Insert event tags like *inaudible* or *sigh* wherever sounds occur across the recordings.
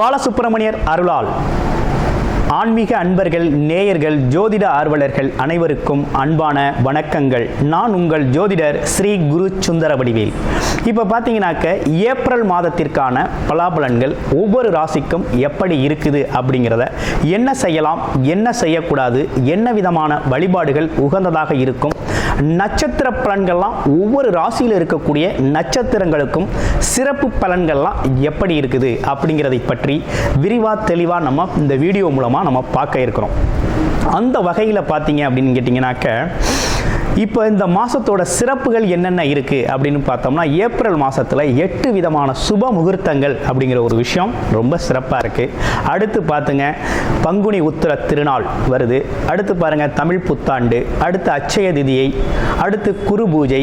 பாலசுப்பிரமணியர் அருளால். ஆன்மீக அன்பர்கள் நேயர்கள் ஜோதிட ஆர்வலர்கள் அனைவருக்கும் அன்பான வணக்கங்கள். நான் உங்கள் ஜோதிடர் ஸ்ரீ குரு சுந்தர வடிவேல் இப்போ பார்த்தீங்கன்னாக்க ஏப்ரல் மாதத்திற்கான பலாபலன்கள் ஒவ்வொரு ராசிக்கும் எப்படி இருக்குது அப்படிங்கிறத என்ன செய்யலாம் என்ன செய்யக்கூடாது என்ன விதமான வழிபாடுகள் உகந்ததாக இருக்கும் நட்சத்திர பலன்கள்லாம் ஒவ்வொரு ராசியில் இருக்கக்கூடிய நட்சத்திரங்களுக்கும் சிறப்பு பலன்கள்லாம் எப்படி இருக்குது அப்படிங்கிறதை பற்றி விரிவாக தெளிவாக நம்ம இந்த வீடியோ மூலமாக நம்ம பார்க்க இருக்கிறோம். அந்த வகையில் பார்த்தீங்க அப்படின்னு கேட்டிங்கனாக்க இப்போ இந்த மாதத்தோட சிறப்புகள் என்னென்ன இருக்குது அப்படின்னு பார்த்தோம்னா ஏப்ரல் மாதத்தில் எட்டு விதமான சுப முகூர்த்தங்கள் அப்படிங்கிற ஒரு விஷயம் ரொம்ப சிறப்பாக இருக்குது அடுத்து பார்த்துங்க பங்குனி உத்திர திருநாள் வருது. அடுத்து பாருங்கள் தமிழ் புத்தாண்டு அடுத்து அச்சய திதியை அடுத்து குரு பூஜை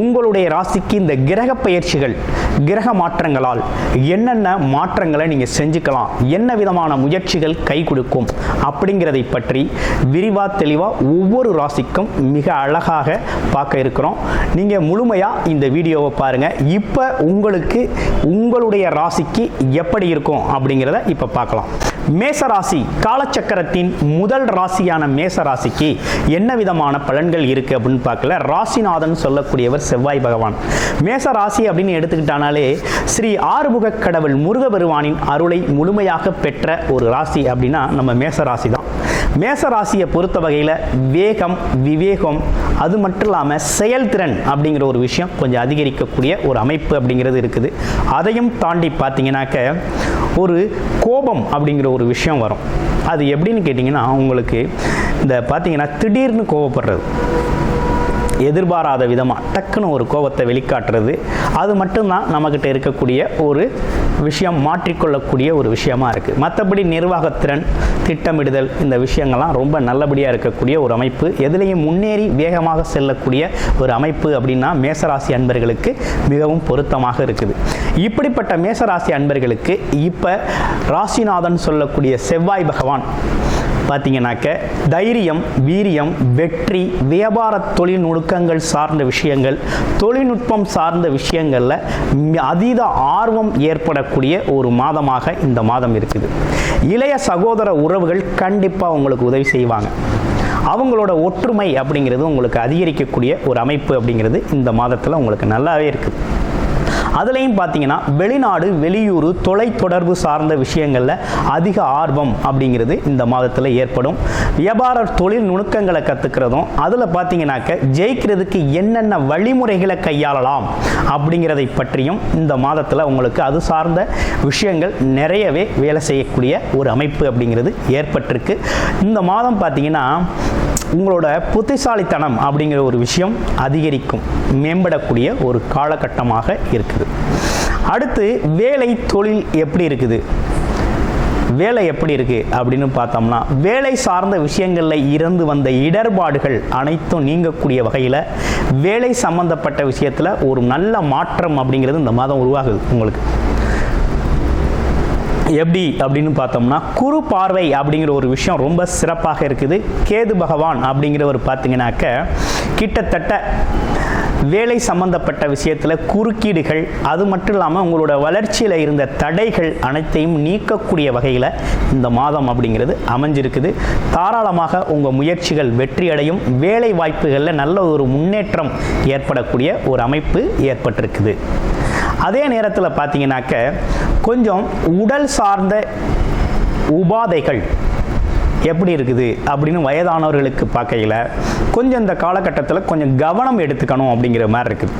உங்களுடைய ராசிக்கு இந்த கிரக பயிற்சிகள் கிரக மாற்றங்களால் என்னென்ன மாற்றங்களை நீங்கள் செஞ்சுக்கலாம் என்ன விதமான முயற்சிகள் கை கொடுக்கும் அப்படிங்கிறதை பற்றி விரிவாக தெளிவாக ஒவ்வொரு ராசிக்கும் மிக அழகாக பார்க்க இருக்கிறோம். நீங்கள் முழுமையாக இந்த வீடியோவை பாருங்கள் இப்போ உங்களுக்கு உங்களுடைய ராசிக்கு எப்படி இருக்கும் அப்படிங்கிறத இப்போ பார்க்கலாம். மேசராசி காலச்சக்கரத்தின் முதல் ராசியான மேசராசிக்கு என்ன விதமான பலன்கள் இருக்கு அப்படின்னு பார்க்கல. ராசிநாதன் சொல்லக்கூடியவர் செவ்வாய் பகவான். மேச ராசி அப்படின்னு எடுத்துக்கிட்டானாலே ஸ்ரீ ஆறுமுக கடவுள் முருகபெருவானின் அருளை முழுமையாக பெற்ற ஒரு ராசி அப்படின்னா நம்ம மேச ராசி தான். மேச ராசியை பொறுத்த வகையில் வேகம் விவேகம் அது மட்டும் இல்லாமல் செயல்திறன் அப்படிங்கிற ஒரு விஷயம் கொஞ்சம் அதிகரிக்கக்கூடிய ஒரு அமைப்பு அப்படிங்கிறது இருக்குது. அதையும் தாண்டி பார்த்தீங்கன்னாக்க ஒரு கோபம் அப்படிங்கிற ஒரு விஷயம் வரும். அது எப்படின்னு கேட்டிங்கன்னா உங்களுக்கு இந்த பார்த்தீங்கன்னா திடீர்னு கோவப்படுறது எதிர்பாராத விதமாக டக்குன்னு ஒரு கோபத்தை வெளிக்காட்டுறது. அது மட்டும்தான் நம்மக்கிட்ட இருக்கக்கூடிய ஒரு விஷயம் மாற்றிக்கொள்ளக்கூடிய ஒரு விஷயமா இருக்குது மற்றபடி நிர்வாகத்திறன் திட்டமிடுதல் இந்த விஷயங்கள்லாம் ரொம்ப நல்லபடியாக இருக்கக்கூடிய ஒரு அமைப்பு. எதுலேயும் முன்னேறி வேகமாக செல்லக்கூடிய ஒரு அமைப்பு அப்படின்னா மேசராசி அன்பர்களுக்கு மிகவும் பொருத்தமாக இருக்குது. இப்படிப்பட்ட மேசராசி அன்பர்களுக்கு இப்போ ராசிநாதன் சொல்லக்கூடிய செவ்வாய் பகவான் பார்த்தீங்கன்னாக்க தைரியம் வீரியம் வெற்றி வியாபார தொழில் நுணுக்கங்கள் சார்ந்த விஷயங்கள் தொழில்நுட்பம் சார்ந்த விஷயங்களில் அதீத ஆர்வம் ஏற்படக்கூடிய ஒரு மாதமாக இந்த மாதம் இருக்குது. இளைய சகோதர உறவுகள் கண்டிப்பாக உங்களுக்கு உதவி செய்வாங்க. அவங்களோட ஒற்றுமை அப்படிங்கிறது உங்களுக்கு அதிகரிக்கக்கூடிய ஒரு அமைப்பு அப்படிங்கிறது இந்த மாதத்தில் உங்களுக்கு நல்லாவே இருக்குது. அதுலேயும் பார்த்தீங்கன்னா வெளிநாடு வெளியூர் தொலைத்தொடர்பு சார்ந்த விஷயங்களில் அதிக ஆர்வம் அப்படிங்கிறது இந்த மாதத்தில் ஏற்படும். வியாபார தொழில் நுணுக்கங்களை கற்றுக்கிறதும் அதில் பார்த்தீங்கன்னாக்க ஜெயிக்கிறதுக்கு என்னென்ன வழிமுறைகளை கையாளலாம் அப்படிங்கிறதை பற்றியும் இந்த மாதத்தில் உங்களுக்கு அது சார்ந்த விஷயங்கள் நிறையவே வேலை செய்யக்கூடிய ஒரு அமைப்பு அப்படிங்கிறது ஏற்பட்டிருக்கு. இந்த மாதம் பார்த்தீங்கன்னா உங்களோட புத்திசாலித்தனம் அப்படிங்கிற ஒரு விஷயம் அதிகரிக்கும் மேம்படக்கூடிய ஒரு காலகட்டமாக இருக்குது. அடுத்து வேலை தொழில் எப்படி இருக்குது? வேலை எப்படி இருக்குது அப்படின்னு பார்த்தோம்னா வேலை சார்ந்த விஷயங்களில் இருந்து வந்த இடர்பாடுகள் அனைத்தும் நீங்கக்கூடிய வகையில் வேலை சம்பந்தப்பட்ட விஷயத்தில் ஒரு நல்ல மாற்றம் அப்படிங்கிறது இந்த மாதம் உருவாகுது உங்களுக்கு. எப்படி அப்படின்னு பார்த்தோம்னா குரு பார்வை அப்படிங்கிற ஒரு விஷயம் ரொம்ப சிறப்பாக இருக்குது. கேது பகவான் அப்படிங்கிறவர் பார்த்தீங்கன்னாக்க கிட்டத்தட்ட வேலை சம்பந்தப்பட்ட விஷயத்தில் குறுக்கீடுகள் அது மட்டும் இல்லாமல் உங்களோட வளர்ச்சியில் இருந்த தடைகள் அனைத்தையும் நீக்கக்கூடிய வகையில் இந்த மாதம் அப்படிங்கிறது அமைஞ்சிருக்குது. தாராளமாக உங்கள் முயற்சிகள் வெற்றியடையும். வேலை வாய்ப்புகளில் நல்ல ஒரு முன்னேற்றம் ஏற்படக்கூடிய ஒரு அமைப்பு ஏற்பட்டிருக்குது. அதே நேரத்தில் பார்த்தீங்கன்னாக்க கொஞ்சம் உடல் சார்ந்த உபாதைகள் எப்படி இருக்குது அப்படின்னு வயதானவர்களுக்கு பார்க்கையில் கொஞ்சம் இந்த காலகட்டத்தில் கொஞ்சம் கவனம் எடுத்துக்கணும் அப்படிங்கிற மாதிரி இருக்குது.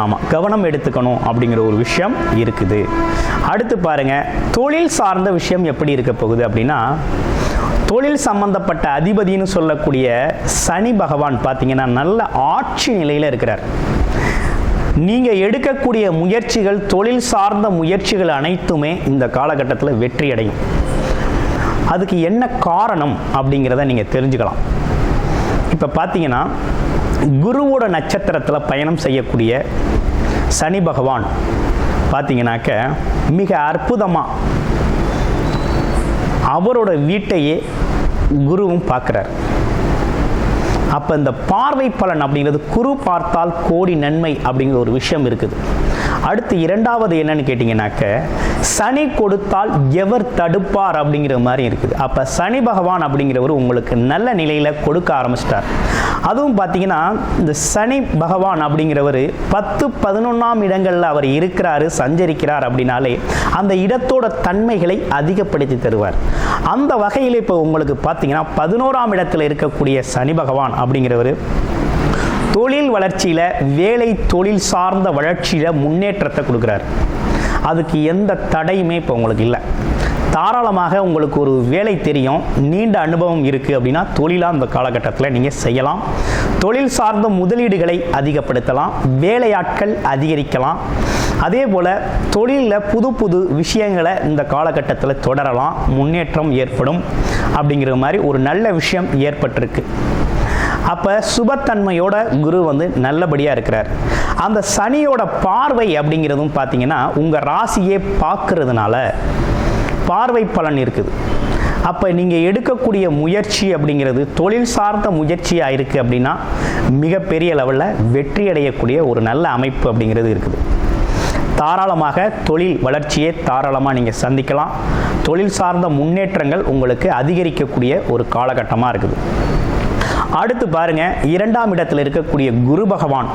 ஆமாம் கவனம் எடுத்துக்கணும் அப்படிங்கிற ஒரு விஷயம் இருக்குது. அடுத்து பாருங்க தொழில் சார்ந்த விஷயம் எப்படி இருக்க போகுது அப்படின்னா தொழில் சம்பந்தப்பட்ட அதிபதின்னு சொல்லக்கூடிய சனி பகவான் பார்த்தீங்கன்னா நல்ல ஆட்சி நிலையில் இருக்கிறார். நீங்கள் எடுக்கக்கூடிய முயற்சிகள் தொழில் சார்ந்த முயற்சிகள் அனைத்துமே இந்த காலகட்டத்தில் வெற்றி அடையும் அதுக்கு என்ன காரணம் அப்படிங்கிறத நீங்கள் தெரிஞ்சுக்கலாம். இப்போ பார்த்தீங்கன்னா குருவோட நட்சத்திரத்தில் பயணம் செய்யக்கூடிய சனி பகவான் பார்த்தீங்கன்னாக்க மிக அற்புதமாக அவரோட வீட்டையே குருவும் பார்க்குறார் அப்போ இந்த பார்வை பலன் அப்படிங்கிறது குரு பார்த்தால் கோடி நன்மை அப்படிங்கிற ஒரு விஷயம் இருக்குது. அடுத்து இரண்டாவது என்னன்னு கேட்டிங்கனாக்க சனி கொடுத்தால் எவர் தடுப்பார் அப்படிங்கிற மாதிரி இருக்குது. அப்போ சனி பகவான் அப்படிங்கிறவர் உங்களுக்கு நல்ல நிலையில் கொடுக்க ஆரம்பிச்சிட்டார். அதுவும் பார்த்தீங்கன்னா இந்த சனி பகவான் அப்படிங்கிறவர் பத்து பதினொன்றாம் இடங்களில் அவர் இருக்கிறாரு சஞ்சரிக்கிறார் அப்படின்னாலே அந்த இடத்தோட தன்மைகளை அதிகப்படுத்தி தருவார். அந்த வகையில் இப்போ உங்களுக்கு பார்த்தீங்கன்னா பதினோராம் இடத்தில் இருக்கக்கூடிய சனி பகவான் அப்படிங்கிறவர் தொழில் வளர்ச்சியில் வேலை தொழில் சார்ந்த வளர்ச்சியில் முன்னேற்றத்தை கொடுக்குறாரு. அதுக்கு எந்த தடையுமே இப்போ உங்களுக்கு இல்லை. தாராளமாக உங்களுக்கு ஒரு வேலை தெரியும் நீண்ட அனுபவம் இருக்குது அப்படின்னா தொழிலாக இந்த காலகட்டத்தில் நீங்கள் செய்யலாம். தொழில் சார்ந்த முதலீடுகளை அதிகப்படுத்தலாம் வேலையாட்கள் அதிகரிக்கலாம். அதே போல் தொழிலில் புது புது விஷயங்களை இந்த காலகட்டத்தில் தொடரலாம் முன்னேற்றம் ஏற்படும் அப்படிங்கிற மாதிரி ஒரு நல்ல விஷயம் ஏற்பட்டிருக்கு. அப்போ சுபத்தன்மையோட குரு வந்து நல்லபடியாக இருக்கிறார். அந்த சனியோட பார்வை அப்படிங்கிறதும் பார்த்தீங்கன்னா உங்கள் ராசியே பார்க்கறதுனால பார்வை பலன் இருக்குது. அப்போ நீங்கள் எடுக்கக்கூடிய முயற்சி அப்படிங்கிறது தொழில் சார்ந்த முயற்சியாக இருக்குது அப்படின்னா மிகப்பெரிய லெவலில் வெற்றி அடையக்கூடிய ஒரு நல்ல அமைப்பு அப்படிங்கிறது இருக்குது. தாராளமாக தொழில் வளர்ச்சியை தாராளமாக நீங்கள் சந்திக்கலாம். தொழில் சார்ந்த முன்னேற்றங்கள் உங்களுக்கு அதிகரிக்கக்கூடிய ஒரு காலகட்டமாக இருக்குது. அடுத்து பாருங்க இரண்டாம் இடத்தில் இருக்கக்கூடிய குரு பகவான்.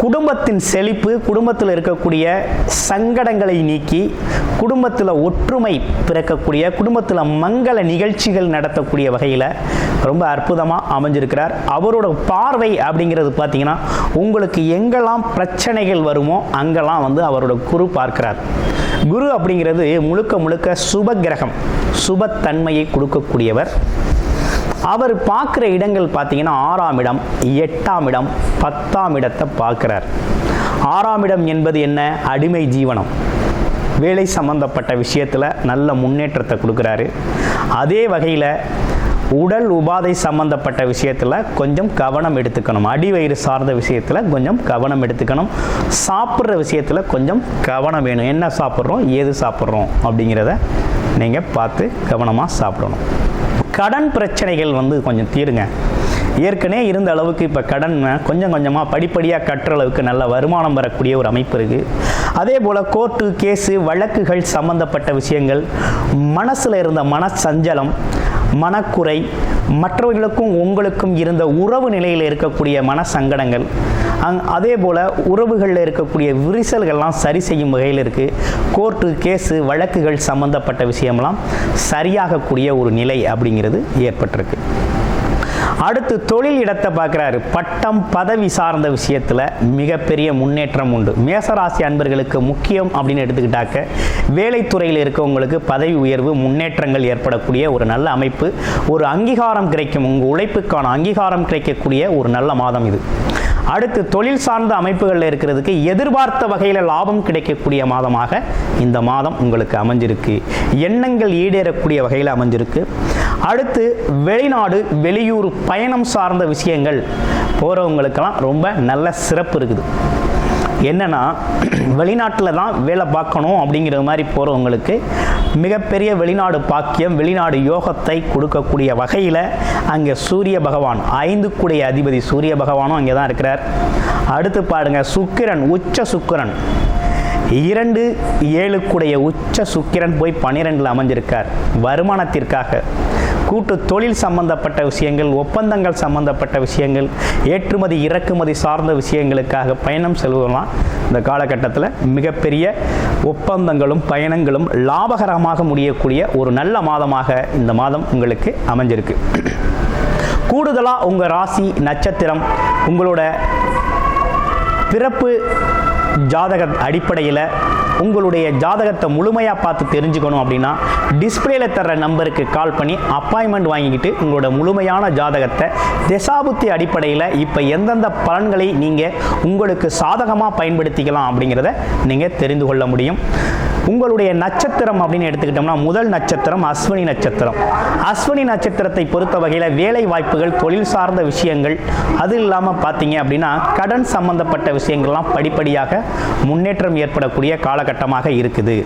குடும்பத்தின் செழிப்பு குடும்பத்தில் இருக்கக்கூடிய சங்கடங்களை நீக்கி குடும்பத்தில் ஒற்றுமை பிறக்கக்கூடிய குடும்பத்தில் மங்கள நிகழ்ச்சிகள் நடத்தக்கூடிய வகையில் ரொம்ப அற்புதமாக அமைஞ்சிருக்கிறார். அவரோட பார்வை அப்படிங்கிறது பார்த்தீங்கன்னா உங்களுக்கு எங்கெல்லாம் பிரச்சனைகள் வருமோ அங்கெல்லாம் வந்து அவரோட குரு பார்க்கிறார். குரு அப்படிங்கிறது முழுக்க முழுக்க சுப கிரகம் சுபத்தன்மையை கொடுக்கக்கூடியவர். அவர் பார்க்குற இடங்கள் பார்த்தீங்கன்னா ஆறாம் இடம் எட்டாம் இடம் பத்தாம் இடத்தை பார்க்குறார். ஆறாம் இடம் என்பது என்ன? அடிமை ஜீவனம். வேலை சம்பந்தப்பட்ட விஷயத்தில் நல்ல முன்னேற்றத்தை கொடுக்குறாரு. அதே வகையில் உடல் உபாதை சம்பந்தப்பட்ட விஷயத்தில் கொஞ்சம் கவனம் எடுத்துக்கணும். அடி வயிறு சார்ந்த விஷயத்தில் கொஞ்சம் கவனம் எடுத்துக்கணும். சாப்பிட்ற விஷயத்தில் கொஞ்சம் கவனம் வேணும். என்ன சாப்பிட்றோம்? ஏது சாப்பிட்றோம்? அப்படிங்கிறத நீங்கள் பார்த்து கவனமாக சாப்பிடணும். கடன் பிரச்சனைகள் வந்து கொஞ்சம் தீருங்க. ஏற்கனவே இருந்த அளவுக்கு இப்போ கடன் கொஞ்சம் கொஞ்சமாக படிப்படியாக கட்டுற அளவுக்கு நல்ல வருமானம் வரக்கூடிய ஒரு அமைப்பு இருக்குது அதே போல் கோர்ட்டு கேஸு வழக்குகள் சம்பந்தப்பட்ட விஷயங்கள் மனசில் இருந்த மனசஞ்சலம் மனக்குறை மற்றவர்களுக்கும் உங்களுக்கும் இருந்த உறவு நிலையில் இருக்கக்கூடிய மன சங்கடங்கள் அங் அதே போல் உறவுகளில் இருக்கக்கூடிய விரிசல்கள்லாம் சரி செய்யும் வகையில் இருக்குது கோர்ட்டு கேஸு வழக்குகள் சம்பந்தப்பட்ட விஷயம்லாம் சரியாகக்கூடிய ஒரு நிலை அப்படிங்கிறது ஏற்பட்டிருக்கு. அடுத்து தொழில் இடத்தை பார்க்குறாரு. பட்டம் பதவி சார்ந்த விஷயத்தில் மிகப்பெரிய முன்னேற்றம் உண்டு. மேசராசி அன்பர்களுக்கு முக்கியம் அப்படின்னு எடுத்துக்கிட்டாக்க வேலைத்துறையில் இருக்கவங்களுக்கு பதவி உயர்வு முன்னேற்றங்கள் ஏற்படக்கூடிய ஒரு நல்ல அமைப்பு ஒரு அங்கீகாரம் கிடைக்கும் உங்கள் உழைப்புக்கான அங்கீகாரம் கிடைக்கக்கூடிய ஒரு நல்ல மாதம் இது. அடுத்து தொழில் சார்ந்த அமைப்புகளில் இருக்கிறதுக்கு எதிர்பார்த்த வகையில் லாபம் கிடைக்கக்கூடிய மாதமாக இந்த மாதம் உங்களுக்கு அமைஞ்சிருக்கு. எண்ணங்கள் ஈடேறக்கூடிய வகையில் அமைஞ்சிருக்கு. அடுத்து வெளிநாடு வெளியூர் பயணம் சார்ந்த விஷயங்கள். போகிறவங்களுக்கெல்லாம் ரொம்ப நல்ல சிறப்பு இருக்குது. என்னென்னா *clears throat* வெளிநாட்டில் தான் வேலை பார்க்கணும் அப்படிங்கிற மாதிரி போகிறவங்களுக்கு மிகப்பெரிய வெளிநாடு பாக்கியம் வெளிநாடு யோகத்தை கொடுக்கக்கூடிய வகையில் அங்கே சூரிய பகவான் ஐந்து கூடிய அதிபதி சூரிய பகவானும் அங்கே தான் இருக்கிறார். அடுத்து பாருங்கள் சுக்கிரன் உச்ச சுக்கிரன். இரண்டு ஏழுக்குடைய உச்ச சுக்கிரன் போய் பன்னிரெண்டில் அமைஞ்சிருக்கார். வருமானத்திற்காக. கூட்டு தொழில் சம்பந்தப்பட்ட விஷயங்கள் ஒப்பந்தங்கள் சம்பந்தப்பட்ட விஷயங்கள் ஏற்றுமதி இறக்குமதி சார்ந்த விஷயங்களுக்காக பயணம் செல்வதெல்லாம் இந்த காலகட்டத்தில் மிகப்பெரிய ஒப்பந்தங்களும் பயணங்களும் லாபகரமாக முடியக்கூடிய ஒரு நல்ல மாதமாக இந்த மாதம் உங்களுக்கு அமைஞ்சிருக்கு. கூடுதலாக உங்கள் ராசி நட்சத்திரம் உங்களோட பிறப்பு ஜாதக அடிப்படையில் உங்களுடைய ஜாதகத்தை முழுமையாக பார்த்து தெரிஞ்சுக்கணும் அப்படின்னா டிஸ்பிளேல தர்ற நம்பருக்கு கால் பண்ணி அப்பாயின்மெண்ட் வாங்கிக்கிட்டு உங்களோட முழுமையான ஜாதகத்தை திசாபுத்தி அடிப்படையில் இப்போ எந்தெந்த பலன்களை நீங்கள் உங்களுக்கு சாதகமாக பயன்படுத்திக்கலாம் அப்படிங்கிறத நீங்கள் தெரிந்து கொள்ள முடியும். உங்களுடைய நட்சத்திரம் அப்படின்னு எடுத்துக்கிட்டோம்னா முதல் நட்சத்திரம் அஸ்வினி நட்சத்திரம். அஸ்வினி நட்சத்திரத்தை பொறுத்த வகையில் வேலை வாய்ப்புகள் தொழில் சார்ந்த விஷயங்கள் அது இல்லாமல் பார்த்தீங்க அப்படின்னா கடன் சம்பந்தப்பட்ட விஷயங்கள்லாம் படிப்படியாக முன்னேற்றம் ஏற்படக்கூடிய காலகட்டமாக இருக்குது.